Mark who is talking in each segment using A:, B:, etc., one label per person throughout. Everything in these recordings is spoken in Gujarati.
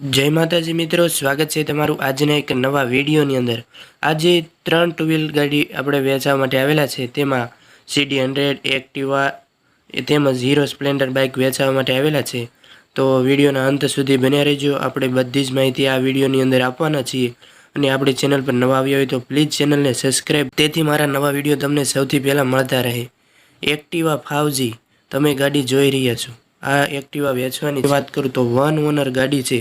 A: જય માતાજી મિત્રો, સ્વાગત છે તમારું આજના એક નવા વિડીયોની અંદર. આજે ત્રણ ટુ વ્હીલ ગાડી આપણે વેચવા માટે આવેલા છે. તેમાં સીડી હંડ્રેડ એક્ટિવા તેમજ હીરો સ્પ્લેન્ડર બાઇક વેચવા માટે આવેલા છે. તો વિડીયોના અંત સુધી બન્યા રહેજો. આપણે બધી જ માહિતી આ વિડીયોની અંદર આપવાના છીએ. અને આપણી ચેનલ પર નવા આવ્યા હોય તો પ્લીઝ ચેનલને સબસ્ક્રાઈબ તેથી મારા નવા વીડિયો તમને સૌથી પહેલાં મળતા રહે. એક્ટિવા ફાવજી, તમે ગાડી જોઈ રહ્યા છો. આ એક્ટિવા વેચવાની વાત કરું તો વન ઓનર ગાડી છે.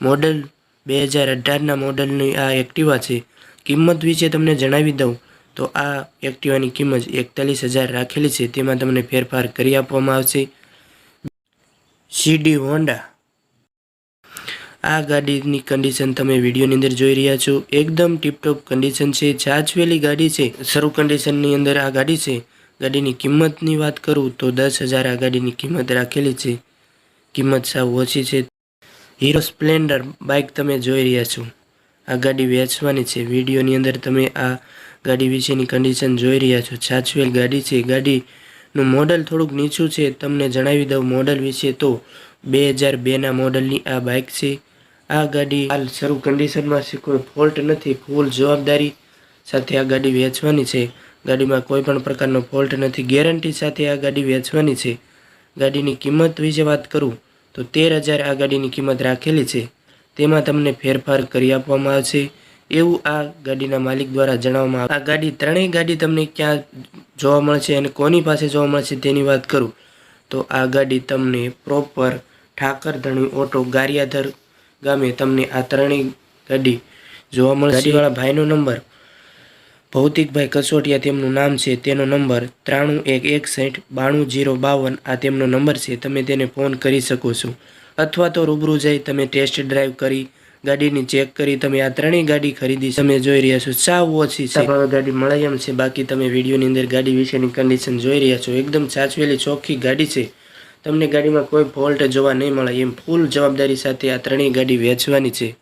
A: મોડલ બે હજાર અઢારના મોડલની આ એક્ટિવા છે. કિંમત વિશે તમને જણાવી દઉં. તો આ એક્ટિવાની કિંમત એકતાલીસ હજાર રાખેલી છે. તેમાં તમને ફેરફાર કરી આપવામાં આવશે. CD Honda. આ ગાડીની કન્ડિશન તમે વિડીયોની અંદર જોઈ રહ્યા છો. એકદમ ટીપટોપ કન્ડિશન છે. છાછવેલી ગાડી છે. શરૂ કન્ડિશનની અંદર આ ગાડી છે. ગાડીની કિંમતની વાત કરું તો દસ હજાર આ ગાડીની કિંમત રાખેલી છે. કિંમત સાવ ઓછી છે. હીરો સ્પ્લેન્ડર બાઇક તમે જોઈ રહ્યા છો. આ ગાડી વેચવાની છે. વિડીયોની અંદર તમે આ ગાડી વિશેની કન્ડિશન જોઈ રહ્યા છો. છાછવેલ ગાડી છે. ગાડીનું મોડલ થોડુંક નીચું છે. તમને જણાવી દઉં મોડલ વિશે તો બે હજાર બેના મોડલની આ બાઇક છે. આ ગાડી હાલ શરૂ કન્ડિશનમાં છે. કોઈ ફોલ્ટ નથી. ફૂલ જવાબદારી સાથે આ ગાડી વેચવાની છે. ગાડીમાં કોઈ પણ પ્રકારનો ફોલ્ટ નથી. ગેરંટી સાથે આ ગાડી વેચવાની છે. ગાડીની કિંમત વિશે વાત કરું. તો તેર હજાર આ ગાડીની કિંમત રાખેલી છે. તેમાં તમને ફેરફાર કરી આપવામાં આવશે. એવું આ ગાડીના માલિક દ્વારા જણાવવામાં આવે. આ ગાડી ત્રણેય ગાડી તમને ક્યાં જોવા મળશે અને કોની પાસે જોવા મળશે તેની વાત કરું. તો આ ગાડી તમને પ્રોપર ઠાકરધણી ઓટો ગારિયાધર ગામે તમને આ ત્રણેય ગાડી જોવા મળશે. ગાડીવાળા ભાઈનો નંબર ભૌતિકભાઈ કસોટિયા તેમનું નામ છે, તેનો નંબર ત્રાણું એક એકસઠ બાણું જીરો બાવન આ તેમનો નંબર છે, તમે તેને ફોન કરી શકો છો. અથવા તો રૂબરૂ જઈ તમે ટેસ્ટ ડ્રાઈવ કરી, ગાડીની ચેક કરી, તમે આ ત્રણેય ગાડી ખરીદી તમે જોઈ રહ્યા છો. સાવ ઓછી છે. ગાડી મળે એમ છે, બાકી તમે વિડીયોની અંદર ગાડી વિશેની કન્ડિશન જોઈ રહ્યા છો. એકદમ સાચવેલી ચોખ્ખી ગાડી છે. તમને ગાડીમાં કોઈ ફોલ્ટ જોવા નહીં મળે, એમ ફૂલ જવાબદારી સાથે આ ત્રણેય ગાડી વેચવાની છે.